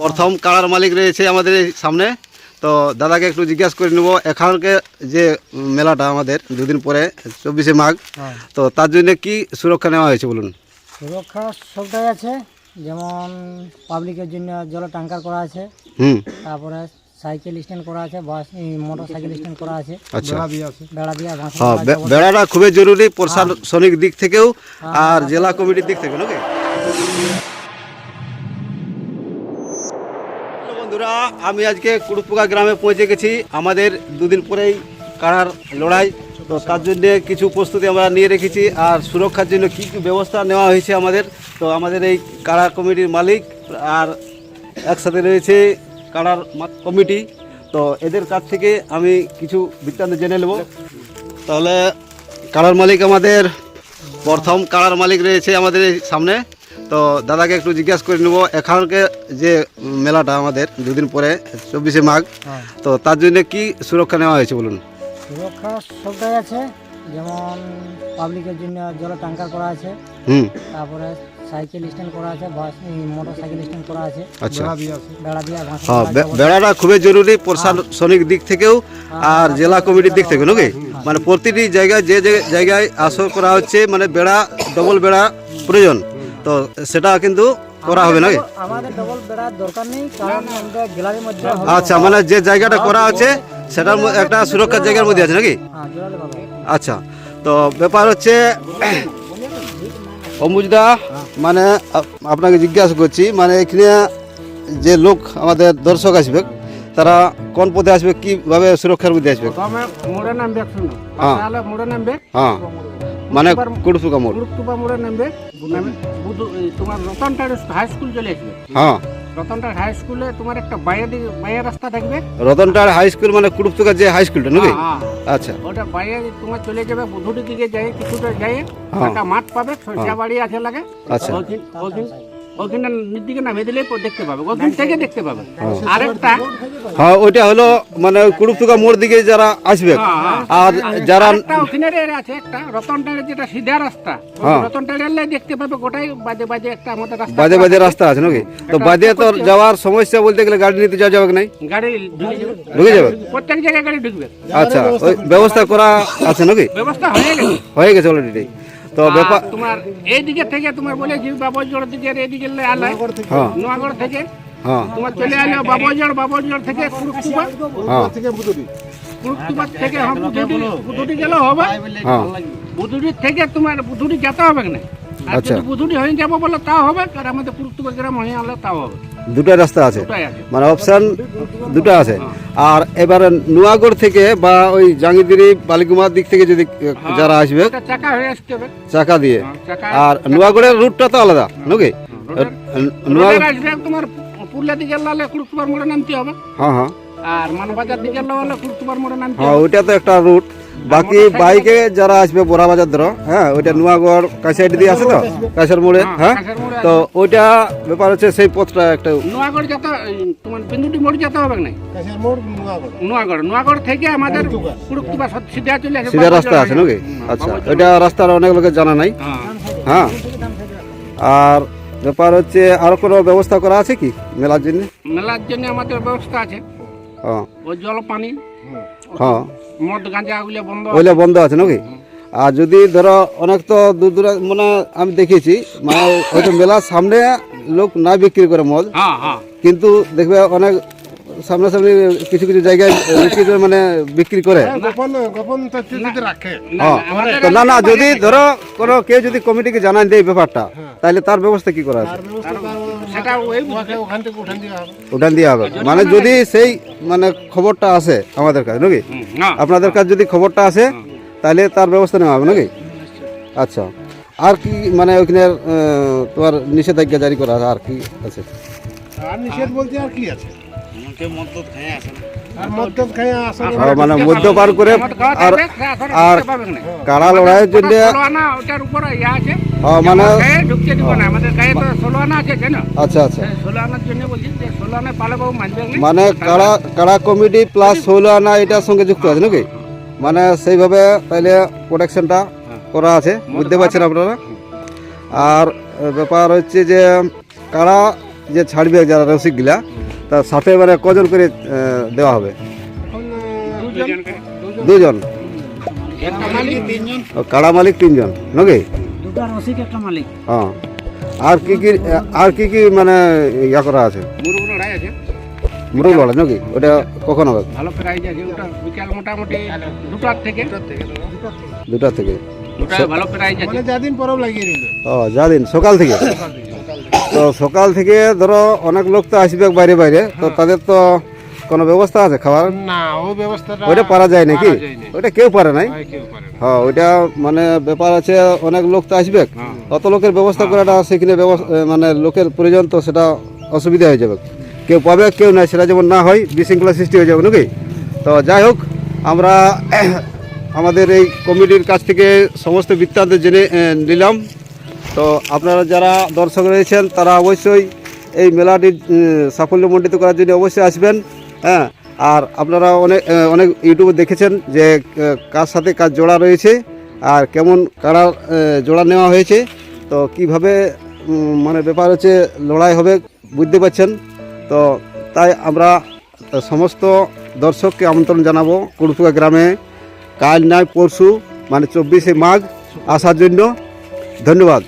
প্রথম কাড়ার মালিক রয়েছে আমাদের এই সামনে। তো দাদাকে একটু জিজ্ঞাসা করে নেব এখানকে যে মেলাটা আমাদের দুদিন পরে চব্বিশে মাঘ হ্যাঁ। তো তার জন্য কি সুরক্ষা নেওয়া হয়েছে বলুন? সুরক্ষা সবটাই আছে যেমন পাবলিকের জন্য জল ট্যাঙ্কার করা আছে হুম। তারপরে সাইকেল স্ট্যান্ড করা আছে বাস মোটর সাইকেল স্ট্যান্ড করা আছে আচ্ছা। বেড়া দিয়া হ্যাঁ বেড়াটা খুবই জরুরি প্রশাসনিক দিক থেকেও আর জেলা কমিটির দিক থেকে নাকি? বন্ধুরা, আমি আজকে কুড়ুপুকা গ্রামে পৌঁছে গেছি। আমাদের দুদিন পরেই কাড়ার লড়াই। তো তার জন্য কিছু প্রস্তুতি আমরা নিয়ে রেখেছি আর সুরক্ষার জন্য কী কী ব্যবস্থা নেওয়া হয়েছে আমাদের। তো আমাদের এই কাড়া কমিটির মালিক আর একসাথে রয়েছে কাড়ার কমিটি। তো এদের কাছ থেকে আমি কিছু বৃত্তান্ত জেনে নেব। তাহলে কাড়ার মালিক আমাদের, প্রথম কাড়ার মালিক রয়েছে আমাদের সামনে। তো দাদাকে একটু জিজ্ঞাসা করে নেব। এখানকে যে মেলাটা আমাদের দুদিন পরে চব্বিশে মাঘ হ্যাঁ। তো তার জন্য কি সুরক্ষা নেওয়া হয়েছে বলুন? সুরক্ষা সবটাই আছে। যেমন পাবলিকের জন্য জল ট্যাঙ্কার করা আছে। হুম। তারপরে সাইকেল স্ট্যান্ড করা আছে বাস মোটর সাইকেল স্ট্যান্ড করা আছে। আচ্ছা। বেড়া দিয়া হ্যাঁ বেড়াটা খুবই জরুরি প্রশাসনিক দিক থেকেও আর জেলা কমিটির দিক থেকে নাকি? মানে প্রতিটি জায়গায় যে যে জায়গায় আসর করা হচ্ছে মানে বেড়া ডবল বেড়া প্রয়োজন। তো সেটা কিন্তু করা হবে নাকি? আমাদের ডবল বেড়ার দরকার নেই কারণ আমাদের গ্যালারির মধ্যে আচ্ছা মানে যে জায়গাটা করা আছে সেটার একটা সুরক্ষার জায়গার মধ্যে আছে নাকি? হ্যাঁ। আচ্ছা তো ব্যাপার হচ্ছে অম্বুজদা মানে আপনাকে জিজ্ঞাসা করছি মানে এখানে যে লোক আমাদের দর্শক আসবে তারা কোন পথে আসবে কীভাবে সুরক্ষার মধ্যে আসবে? হ্যাঁ। হ্যাঁ। মানে কুড়ফুকা মোড় গুরুত্বপা মোড়ে নেমবে তোমার রতনটার হাই স্কুল চলে আসবে। হ্যাঁ। রতনটার হাই স্কুলে তোমার একটা বাইরে দিকে বাইরে রাস্তা থাকবে। রতনটার হাই স্কুল মানে কুড়ুপচুকা যে হাই স্কুলটা নাকি? হ্যাঁ, আচ্ছা। ওটা বাইরে তোমার চলে যাবে বুধুটির দিকে যাই কিছুটা যাই হ্যাঁ। একটা মাঠ পাবে সরষা বাড়ি আছে লাগে। আচ্ছা। ওখানে দিকে নামে দিলেই দেখতে পাবে ওখান থেকে দেখতে পাবে। আরেকটা? হ্যাঁ ওইটা হলো মানে কুড়ফুকা মোড় দিকে যারা আসবে। হ্যাঁ, হ্যাঁ। আর যারা একটা ওখানে এর আছে একটা রতনটারের যেটা সিধা রাস্তা হ্যাঁ। রতনটারের দেখতে পাবে গোটাই বাজে বাজে একটা আমাদের রাস্তা। বাজে বাজে রাস্তা আছে নাকি? তো বাজে তো যাওয়ার সমস্যা বলতে গেলে গাড়ি নিতে যাওয়া যাবে কি নাই? গাড়ি ঢুকে যাবে। ঢুকে যাবে? প্রত্যেক জায়গায় গাড়ি ঢুকবে। আচ্ছা ওই ব্যবস্থা করা আছে নাকি? ব্যবস্থা হয়ে গেছে। হয়ে গেছে অলরেডি তো ব্যাপার তোমার এই দিকে থেকে তোমার বলে দিকে হ্যাঁ। নোয়াগড় থেকে। হ্যাঁ। তোমার চলে আলো বাবরজোড় বাবরজোড় থেকে কুরুকুবা হ্যাঁ। কুরুকুবা থেকে বুধুটি বুধুটি গেলেও হবে। হ্যাঁ। থেকে তোমার বুধুটি যেতে হবে না আর আচ্ছা। যদি বুধুটি হয়ে যাব বলে তাও হবে আর আমাদের কুরুকুবা গ্রাম হয়ে আনলে তাও হবে। দুটো রাস্তা আছে? মানে অপশন দুটো আছে? আর এবারে নোয়াগড় থেকে বা ওই জাঙ্গিদিরি বালিকুমার দিক থেকে যদি যারা আসবে চাকা হয়ে আসতে হবে। চাকা দিয়ে। হ্যাঁ, আর নোয়াগড়ের রুটটা তো আলাদা নাকি? নোয়াগড় আসবে তোমার পুরুলিয়া দিকে লালে কুরুকুবার মোড়ে নামতে হবে। হ্যাঁ হ্যাঁ। আর মানবাজার দিকে লালে কুরুকুবার মোড়ে নামতে হ্যাঁ ওইটা তো একটা রুট বাকি বাইকে যারা আসবে বোরা বাজার ধরো হ্যাঁ ওইটা নোয়াগড় কাছাইটি দিয়ে আছে তো? কাছের মোড়ে হ্যাঁ তো ওইটা ব্যাপার হচ্ছে সেই পথটা একটা নোয়াগড় যেতে তোমার বিন্দুটি মোড় যেতে হবে না নোয়াগড়। নোয়াগড় থেকে আমাদের সিধা চলে আসে সিধা রাস্তা আছে নাকি? আচ্ছা ওইটা রাস্তার অনেক লোকের জানা নাই। হ্যাঁ। হ্যাঁ। আর ব্যাপার হচ্ছে আর কোনো ব্যবস্থা করা আছে কি মেলার জন্য? মেলার জন্য আমাদের ব্যবস্থা আছে। হ্যাঁ ওই জল পানি। হ্যাঁ। মদ গাঁজা ওগুলো বন্ধ ওইটা বন্ধ আছে নাকি? আর যদি ধরো অনেক তো দূর দূরে মানে আমি দেখেছি মানে হয়তো মেলার সামনে লোক না বিক্রি করে মদ। হ্যাঁ হ্যাঁ। কিন্তু দেখবে অনেক সামনাসামনি কিছু কিছু জায়গায় বিক্রি করে মানে বিক্রি করে। না, হ্যাঁ তো না না যদি ধরো কোনো কেউ যদি কমিটিকে জানান দেয় ব্যাপারটা তাহলে তার ব্যবস্থা কি করা আছে? সেটা উঠান দেওয়া হবে। মানে যদি সেই মানে খবরটা আসে আমাদের কাছে নাকি? আপনাদের কাছে যদি খবরটা আসে তাহলে তার ব্যবস্থা নেওয়া হবে নাকি? আচ্ছা। আর কি মানে ওইখানে তোমার নিষেধাজ্ঞা জারি করা আছে আর কি আছে? আর নিষেধ বলতে আর কি আছে? মানে মদ্যপান করে আর আর কাড়া লড়াইয়ের জন্য ইয়ে আছে। হ্যাঁ, মানে গায়ে ঢুকতে দিব না আমাদের গায়ে তো ষোলো আনা আছে জানো? আচ্ছা আচ্ছা। মানে কাড়া কাড়া কমিটি প্লাস ষোলো আনা এটার সঙ্গে যুক্ত আছে নাকি? মানে সেইভাবে তাহলে প্রোটেকশনটা করা আছে বুঝতে পারছেন আপনারা? আর ব্যাপার হচ্ছে যে কাড়া যে ছাড়বে যারা রসিকগুলা তার সাথে মানে কজন করে দেওয়া হবে? দুজন। কাড়া মালিক তিনজন নাকি? হ্যাঁ। আর কি কি আর কি কি মানে ইয়া করা আছে? মুরগ লড়াই নাকি? ওটা কখন হবে? ভালো প্রাইজ আছে ওটা বিকাল মোটামুটি দুটার থেকে। থেকে ওটা ভালো প্রাইজ আছে মানে যাদিন পরব লাগিয়ে দিল ও যা দিন সকাল থেকে। তো সকাল থেকে ধরো অনেক লোক তো আসবে বাইরে বাইরে তো তাদের তো কোনো ব্যবস্থা আছে খাবার না ও ব্যবস্থাটা ওইটা পারা যায় নাকি? ওইটা কেউ পারে নাই? হয়। হ্যাঁ ওইটা মানে ব্যাপার আছে অনেক লোক তো আসবে। হ্যাঁ। অত লোকের ব্যবস্থা করাটা সেখানে মানে লোকের প্রয়োজন তো সেটা অসুবিধা হয়ে যাবে। কেউ পাবে কেউ নাই সেটা যেমন না হয় বিশৃঙ্খলা সৃষ্টি হয়ে যাবে নাকি? তো যাই হোক আমরা আমাদের এই কমিটির কাছ থেকে সমস্ত বৃত্তান্ত জেনে নিলাম। তো আপনারা যারা দর্শক রয়েছেন, তারা অবশ্যই এই মেলাটি সাফল্যমণ্ডিত করার জন্য অবশ্যই আসবেন হ্যাঁ। আর আপনারা অনেক অনেক ইউটিউবে দেখেছেন যে কার সাথে কাজ জোড়া রয়েছে, আর কেমন কারা জোড়া নেওয়া হয়েছে। তো কীভাবে মানে ব্যাপার হচ্ছে, লড়াই হবে বুঝতে পারছেন। তো তাই আমরা সমস্ত দর্শককে আমন্ত্রণ জানাব কুড়পুকা গ্রামে। কাল নয়, পরশু মানে চব্বিশে মাঘ, আসার জন্য। धन्यवाद।